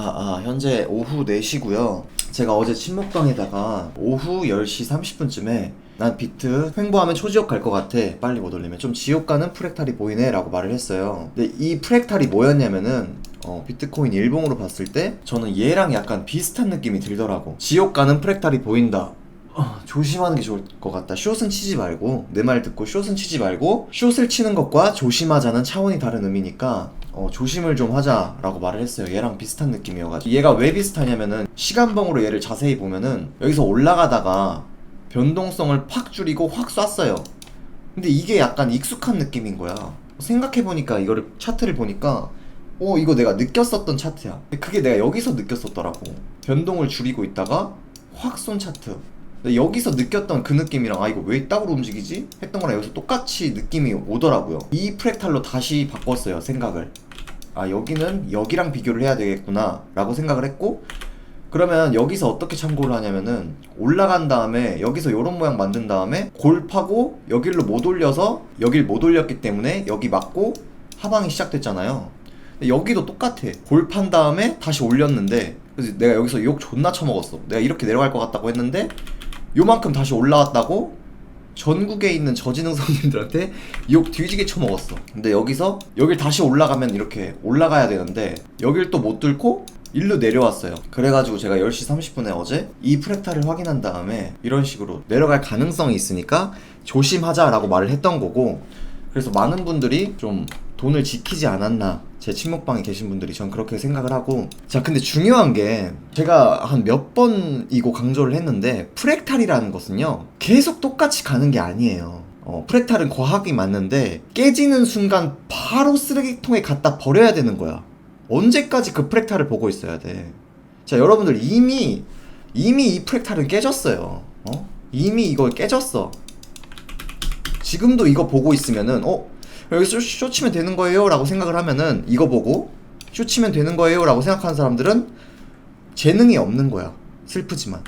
아, 아, 현재 오후 4시고요. 제가 어제 친목방에다가 오후 10시 30분쯤에 난 비트 횡보하면 초지옥 갈 것 같아. 빨리 못 올리면 좀 지옥 가는 프랙탈이 보이네 라고 말을 했어요. 근데 이 프랙탈이 뭐였냐면은 어, 비트코인 일봉으로 봤을 때 저는 얘랑 약간 비슷한 느낌이 들더라고. 지옥 가는 프랙탈이 보인다. 어, 조심하는 게 좋을 것 같다. 숏은 치지 말고 내 말 듣고 숏은 치지 말고 숏을 치는 것과 조심하자는 차원이 다른 의미니까 어, 조심을 좀 하자라고 말을 했어요. 얘랑 비슷한 느낌이어가지고 얘가 왜 비슷하냐면은 시간봉으로 얘를 자세히 보면은 여기서 올라가다가 변동성을 팍 줄이고 확 쐈어요. 근데 이게 약간 익숙한 느낌인 거야. 생각해보니까 이거를 차트를 보니까 어 이거 내가 느꼈었던 차트야. 그게 내가 여기서 느꼈었더라고. 변동을 줄이고 있다가 확 쏜 차트. 여기서 느꼈던 그 느낌이랑 아 이거 왜 이따구로 움직이지? 했던 거랑 여기서 똑같이 느낌이 오더라고요. 이 프랙탈로 다시 바꿨어요 생각을. 아 여기는 여기랑 비교를 해야 되겠구나 라고 생각을 했고 그러면 여기서 어떻게 참고를 하냐면은 올라간 다음에 여기서 요런 모양 만든 다음에 골 파고 여길로 못 올려서 여길 못 올렸기 때문에 여기 맞고 하방이 시작됐잖아요. 여기도 똑같아. 골판 다음에 다시 올렸는데 그래서 내가 여기서 욕 존나 쳐먹었어. 내가 이렇게 내려갈 것 같다고 했는데 요만큼 다시 올라왔다고 전국에 있는 저지능성인들한테 욕 뒤지게 쳐먹었어. 근데 여기서 여길 다시 올라가면 이렇게 올라가야 되는데 여길 또 못 뚫고 일로 내려왔어요. 그래가지고 제가 10시 30분에 어제 이 프랙탈을 확인한 다음에 이런 식으로 내려갈 가능성이 있으니까 조심하자라고 말을 했던 거고 그래서 많은 분들이 좀 돈을 지키지 않았나. 제 친목방에 계신 분들이 전 그렇게 생각을 하고. 자 근데 중요한 게 제가 한 몇 번이고 강조를 했는데 프랙탈이라는 것은요 계속 똑같이 가는 게 아니에요. 어, 프랙탈은 과학이 맞는데 깨지는 순간 바로 쓰레기통에 갖다 버려야 되는 거야. 언제까지 그 프랙탈을 보고 있어야 돼? 자 여러분들 이미 이미 이 프랙탈은 깨졌어요. 어? 이미 이걸 깨졌어 지금도 이거 보고 있으면은 어? 여기 쇼, 쇼 치면 되는 거예요? 라고 생각을 하면은 이거 보고 쇼 치면 되는 거예요? 라고 생각하는 사람들은 재능이 없는 거야. 슬프지만.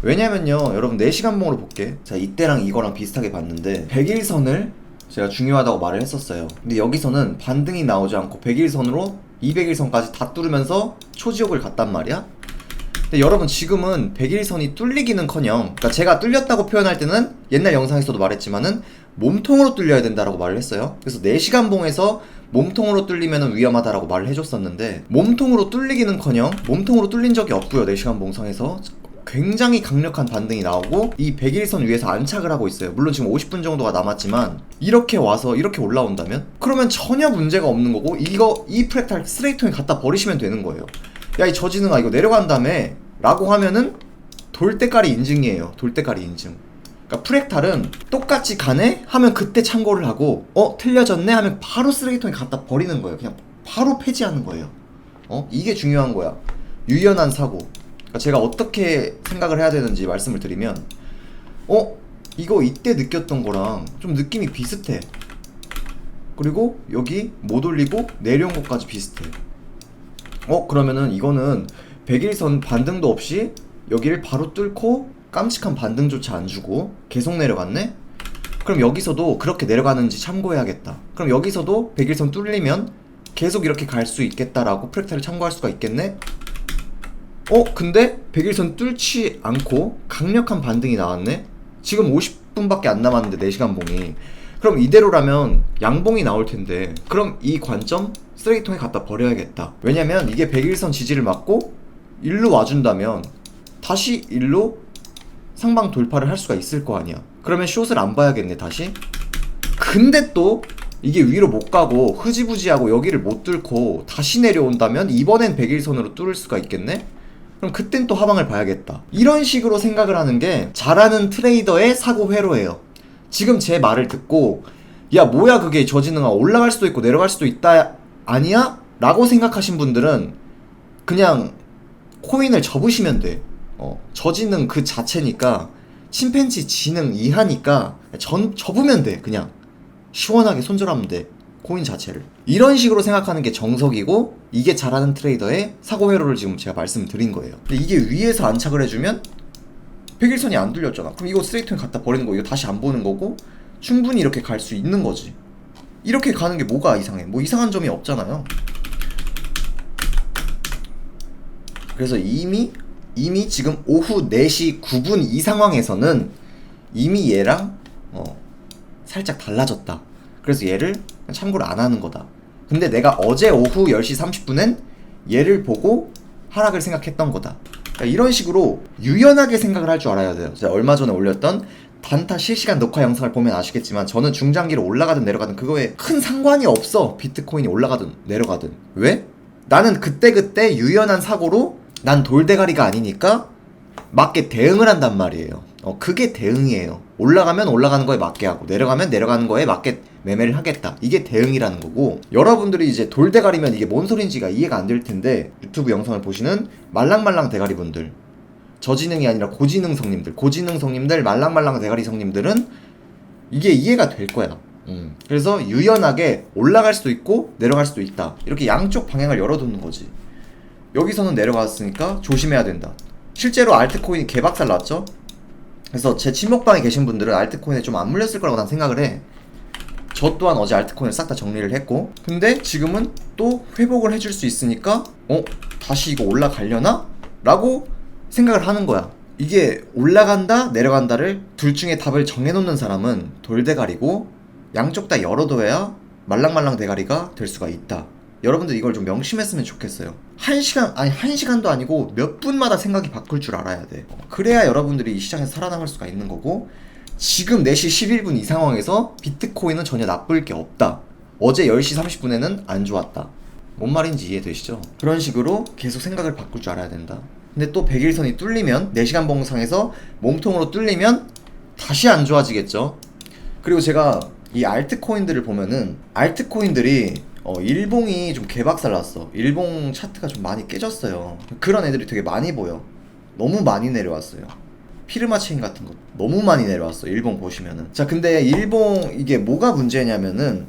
왜냐면요 여러분 4시간 봉으로 볼게. 자 이때랑 이거랑 비슷하게 봤는데 100일선을 제가 중요하다고 말을 했었어요. 근데 여기서는 반등이 나오지 않고 100일선으로 200일선까지 다 뚫으면서 초지옥을 갔단 말이야 근데 여러분 지금은 100일선이 뚫리기는커녕 그러니까 제가 뚫렸다고 표현할 때는 옛날 영상에서도 말했지만은 몸통으로 뚫려야 된다라고 말을 했어요. 그래서 4시간 봉에서 몸통으로 뚫리면 위험하다라고 말을 해줬었는데 몸통으로 뚫리기는커녕 몸통으로 뚫린 적이 없고요. 4시간 봉상에서 굉장히 강력한 반등이 나오고 이 100일선 위에서 안착을 하고 있어요. 물론 지금 50분 정도가 남았지만 이렇게 와서 이렇게 올라온다면 그러면 전혀 문제가 없는 거고 이거 이 프랙탈 스트레이트에 갖다 버리시면 되는 거예요. 야 이 저지능아 이거 내려간다며 라고 하면은 돌대가리 인증이에요. 돌대가리 인증. 그러니까 프랙탈은 똑같이 가네 하면 그때 참고를 하고 어 틀려졌네 하면 바로 쓰레기통에 갖다 버리는 거예요. 그냥 바로 폐지하는 거예요. 어 이게 중요한 거야. 유연한 사고. 그러니까 제가 어떻게 생각을 해야 되는지 말씀을 드리면 어 이거 이때 느꼈던 거랑 좀 느낌이 비슷해. 그리고 여기 못 올리고 내려온 것까지 비슷해. 어 그러면은 이거는 100일선 반등도 없이 여기를 바로 뚫고 깜찍한 반등조차 안 주고 계속 내려갔네? 그럼 여기서도 그렇게 내려가는지 참고해야겠다. 그럼 여기서도 100일선 뚫리면 계속 이렇게 갈 수 있겠다라고 프랙탈을 참고할 수가 있겠네? 어 근데 100일선 뚫지 않고 강력한 반등이 나왔네? 지금 50분밖에 안 남았는데 4시간 봉이 그럼 이대로라면 양봉이 나올 텐데 그럼 이 관점 쓰레기통에 갖다 버려야겠다 왜냐면 이게 100일선 지지를 맞고 일로 와준다면 다시 일로 상방 돌파를 할 수가 있을 거 아니야 그러면 숏을 안 봐야겠네 다시 근데 또 이게 위로 못 가고 흐지부지하고 여기를 못 뚫고 다시 내려온다면 이번엔 100일선으로 뚫을 수가 있겠네? 그럼 그땐 또 하방을 봐야겠다. 이런 식으로 생각을 하는 게 잘하는 트레이더의 사고 회로예요. 지금 제 말을 듣고 야 뭐야 그게 저지능아 올라갈 수도 있고 내려갈 수도 있다 아니야? 라고 생각하신 분들은 그냥 코인을 접으시면 돼. 어, 저지능 그 자체니까 침팬지 지능 이하니까 전 접으면 돼 그냥 시원하게 손절하면 돼 코인 자체를 이런 식으로 생각하는 게 정석이고 이게 잘하는 트레이더의 사고 회로를 지금 제가 말씀드린 거예요 근데 이게 위에서 안착을 해주면 100일선이 안 뚫렸잖아 그럼 이거 스트레이트에 갖다 버리는 거 이거 다시 안 보는 거고 충분히 이렇게 갈 수 있는 거지 이렇게 가는 게 뭐가 이상해 뭐 이상한 점이 없잖아요 그래서 이미 이미 지금 오후 4시 9분 이 상황에서는 이미 얘랑 어, 살짝 달라졌다. 그래서 얘를 참고로 안 하는 거다. 근데 내가 어제 오후 10시 30분엔 얘를 보고 하락을 생각했던 거다. 그러니까 이런 식으로 유연하게 생각을 할 줄 알아야 돼요. 제가 얼마 전에 올렸던 단타 실시간 녹화 영상을 보면 아시겠지만 저는 중장기로 올라가든 내려가든 그거에 큰 상관이 없어. 비트코인이 올라가든 내려가든. 왜? 나는 그때그때 유연한 사고로 난 돌대가리가 아니니까 맞게 대응을 한단 말이에요. 어, 그게 대응이에요. 올라가면 올라가는 거에 맞게 하고, 내려가면 내려가는 거에 맞게 매매를 하겠다. 이게 대응이라는 거고, 여러분들이 이제 돌대가리면 이게 뭔 소린지가 이해가 안 될 텐데, 유튜브 영상을 보시는 말랑말랑 대가리 분들, 저지능이 아니라 고지능 성님들, 고지능 성님들, 말랑말랑 대가리 성님들은 이게 이해가 될 거야. 음. 그래서 유연하게 올라갈 수도 있고, 내려갈 수도 있다. 이렇게 양쪽 방향을 열어두는 거지. 여기서는 내려갔으니까 조심해야 된다. 실제로 알트코인이 개박살 났죠? 그래서 제 친목방에 계신 분들은 알트코인에 좀 안 물렸을 거라고 난 생각을 해. 저 또한 어제 알트코인을 싹 다 정리를 했고 근데 지금은 또 회복을 해줄 수 있으니까 어? 다시 이거 올라가려나? 라고 생각을 하는 거야 이게 올라간다 내려간다를 둘 중에 답을 정해놓는 사람은 돌대가리고 양쪽 다 열어둬야 말랑말랑 대가리가 될 수가 있다 여러분들 이걸 좀 명심했으면 좋겠어요. 한 시간, 아니, 한 시간도 아니고 몇 분마다 생각이 바꿀 줄 알아야 돼. 그래야 여러분들이 이 시장에서 살아남을 수가 있는 거고, 지금 4시 11분 이 상황에서 비트코인은 전혀 나쁠 게 없다. 어제 10시 30분에는 안 좋았다. 뭔 말인지 이해되시죠? 그런 식으로 계속 생각을 바꿀 줄 알아야 된다. 근데 또 100일선이 뚫리면, 4시간 봉상에서 몸통으로 뚫리면 다시 안 좋아지겠죠? 그리고 제가 이 알트코인들을 보면은, 알트코인들이 어, 일봉이 좀 개박살 났어. 일봉 차트가 좀 많이 깨졌어요. 그런 애들이 되게 많이 보여. 너무 많이 내려왔어요. 피르마 체인 같은 거 너무 많이 내려왔어. 일봉 보시면은. 자, 근데 일봉 이게 뭐가 문제냐면은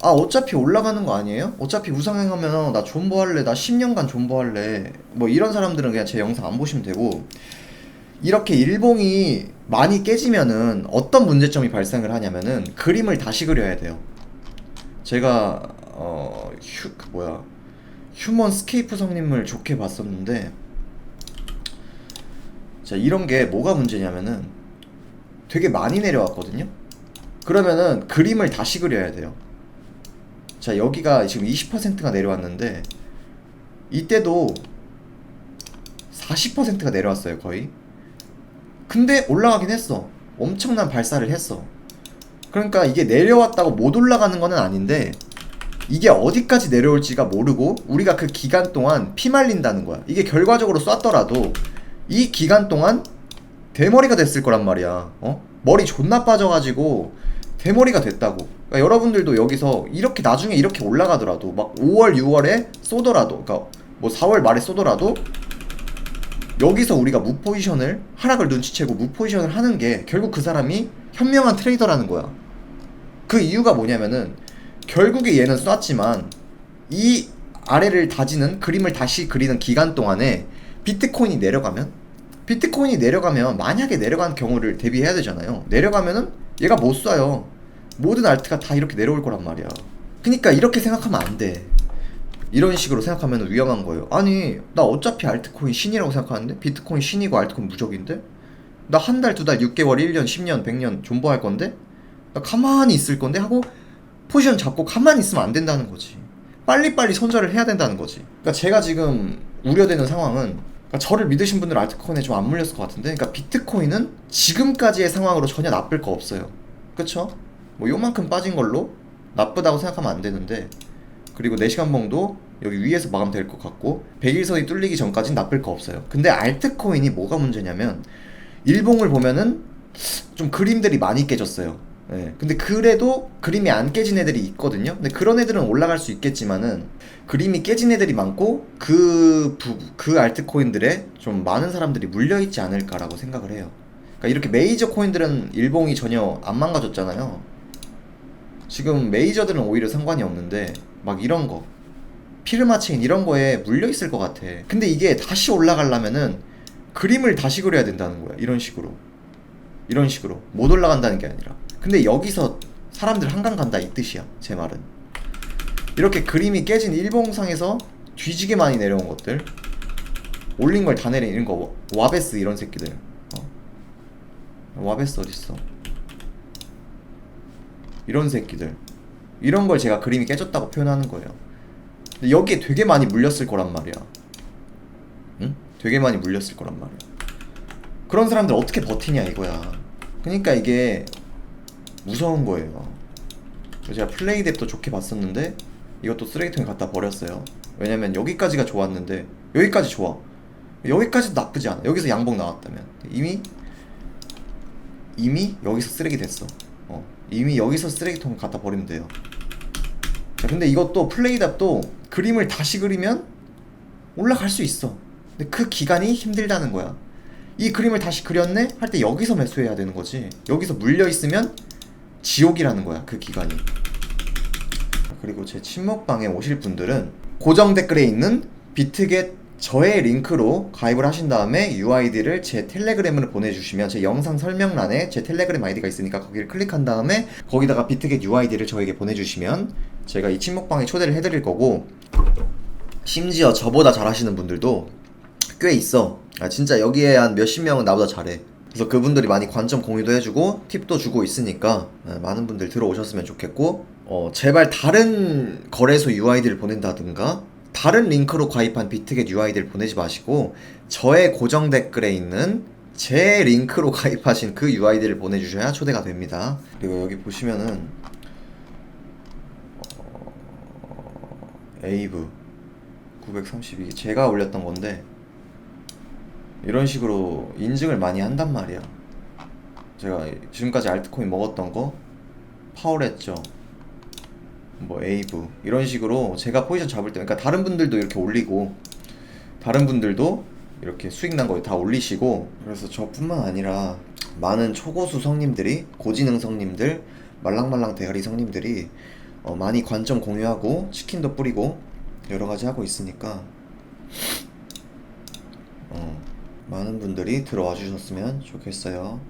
아, 어차피 올라가는 거 아니에요? 어차피 우상향하면 나 존버할래. 나 10년간 존버할래. 뭐 이런 사람들은 그냥 제 영상 안 보시면 되고 이렇게 일봉이 많이 깨지면은 어떤 문제점이 발생을 하냐면은 그림을 다시 그려야 돼요. 제가 어, 휴, 그 뭐야. 휴먼 스케이프 성님을 좋게 봤었는데, 자, 이런 게 뭐가 문제냐면은 되게 많이 내려왔거든요? 그러면은 그림을 다시 그려야 돼요. 자, 여기가 지금 20%가 내려왔는데, 이때도 40%가 내려왔어요, 거의. 근데 올라가긴 했어. 엄청난 발사를 했어. 그러니까 이게 내려왔다고 못 올라가는 거는 아닌데, 이게 어디까지 내려올지가 모르고 우리가 그 기간 동안 피말린다는 거야. 이게 결과적으로 쐈더라도 이 기간 동안 대머리가 됐을 거란 말이야. 어? 머리 존나 빠져가지고 대머리가 됐다고. 그러니까 여러분들도 여기서 이렇게 나중에 이렇게 올라가더라도 막 5월, 6월에 쏘더라도, 그러니까 뭐 4월 말에 쏘더라도 여기서 우리가 무 포지션을 하락을 눈치채고 무 포지션을 하는 게 결국 그 사람이 현명한 트레이더라는 거야. 그 이유가 뭐냐면은 결국에 얘는 쐈지만 이 아래를 다지는 그림을 다시 그리는 기간 동안에 비트코인이 내려가면 비트코인이 내려가면 만약에 내려간 경우를 대비해야 되잖아요. 내려가면은 얘가 못 쏴요. 모든 알트가 다 이렇게 내려올 거란 말이야. 그니까 이렇게 생각하면 안 돼. 이런 식으로 생각하면 위험한 거예요. 아니, 나 어차피 알트코인 신이라고 생각하는데? 비트코인 신이고 알트코인 무적인데? 나 한 달, 두 달, 6개월, 1년, 10년, 100년 존버할 건데? 나 가만히 있을 건데? 하고 포지션 잡고 가만히 있으면 안 된다는 거지. 빨리빨리 손절을 해야 된다는 거지. 그러니까 제가 지금 우려되는 상황은 그러니까 저를 믿으신 분들 알트코인에 좀 안 물렸을 것 같은데 그러니까 비트코인은 지금까지의 상황으로 전혀 나쁠 거 없어요. 그쵸? 뭐 요만큼 빠진 걸로 나쁘다고 생각하면 안 되는데 그리고 4시간 봉도 여기 위에서 마감될 것 같고 100일선이 뚫리기 전까진 나쁠 거 없어요. 근데 알트코인이 뭐가 문제냐면 일봉을 보면은 좀 그림들이 많이 깨졌어요. 예. 근데 그래도 그림이 안 깨진 애들이 있거든요. 근데 그런 애들은 올라갈 수 있겠지만은 그림이 깨진 애들이 많고 그, 부, 그 알트코인들에 좀 많은 사람들이 물려있지 않을까라고 생각을 해요. 그러니까 이렇게 메이저 코인들은 일봉이 전혀 안 망가졌잖아요. 지금 메이저들은 오히려 상관이 없는데 막 이런 거 피르마 체인 이런 거에 물려 있을 것 같아. 근데 이게 다시 올라가려면은 그림을 다시 그려야 된다는 거야. 이런 식으로. 이런 식으로. 못 올라간다는 게 아니라. 근데 여기서 사람들 한강 간다 이 뜻이야. 제 말은. 이렇게 그림이 깨진 일봉상에서 뒤지게 많이 내려온 것들. 올린 걸 다 내리는 거 와베스 이런 새끼들 어? 와베스 어딨어 이런 새끼들 이런 걸 제가 그림이 깨졌다고 표현하는 거예요 여기에 되게 많이 물렸을 거란 말이야 응? 되게 많이 물렸을 거란 말이야 그런 사람들 어떻게 버티냐 이거야 그러니까 이게 무서운 거예요. 제가 플레이 뎁도 좋게 봤었는데 이것도 쓰레기통에 갖다 버렸어요. 왜냐면 여기까지가 좋았는데 여기까지 좋아. 여기까지도 나쁘지 않아. 여기서 양복 나왔다면. 이미 이미 여기서 쓰레기 됐어. 어 이미 여기서 쓰레기통 갖다 버리면 돼요. 자 근데 이것도 플레이답도 그림을 다시 그리면 올라갈 수 있어. 근데 그 기간이 힘들다는 거야. 이 그림을 다시 그렸네? 할 때 여기서 매수해야 되는 거지. 여기서 물려 있으면 지옥이라는 거야 그 기간이 그리고 제 친목방에 오실 분들은 고정 댓글에 있는 비트겟 저의 링크로 가입을 하신 다음에 UID를 제 텔레그램으로 보내주시면 제 영상 설명란에 제 텔레그램 아이디가 있으니까 거기를 클릭한 다음에 거기다가 비트겟 UID를 저에게 보내주시면 제가 이 친목방에 초대를 해드릴 거고 심지어 저보다 잘하시는 분들도 꽤 있어. 아, 진짜 여기에 한 몇십 명은 나보다 잘해. 그래서 그분들이 많이 관점 공유도 해주고 팁도 주고 있으니까 아, 많은 분들 들어오셨으면 좋겠고 어, 제발 다른 거래소 UID를 보낸다든가 다른 링크로 가입한 비트겟 UID를 보내지 마시고 저의 고정 댓글에 있는 제 링크로 가입하신 그 UID를 보내주셔야 초대가 됩니다. 그리고 여기 보시면은 어, 에이브 932 제가 올렸던 건데 이런 식으로 인증을 많이 한단 말이야. 제가 지금까지 알트코인 먹었던 거 파워했죠. 뭐 에이브 이런 식으로 제가 포지션 잡을 때 그러니까 다른 분들도 이렇게 올리고 다른 분들도 이렇게 수익 난 거 다 올리시고 그래서 저뿐만 아니라 많은 초고수 성님들이 고지능 성님들 말랑말랑 대가리 성님들이 어, 많이 관점 공유하고 치킨도 뿌리고 여러 가지 하고 있으니까 어, 많은 분들이 들어와 주셨으면 좋겠어요.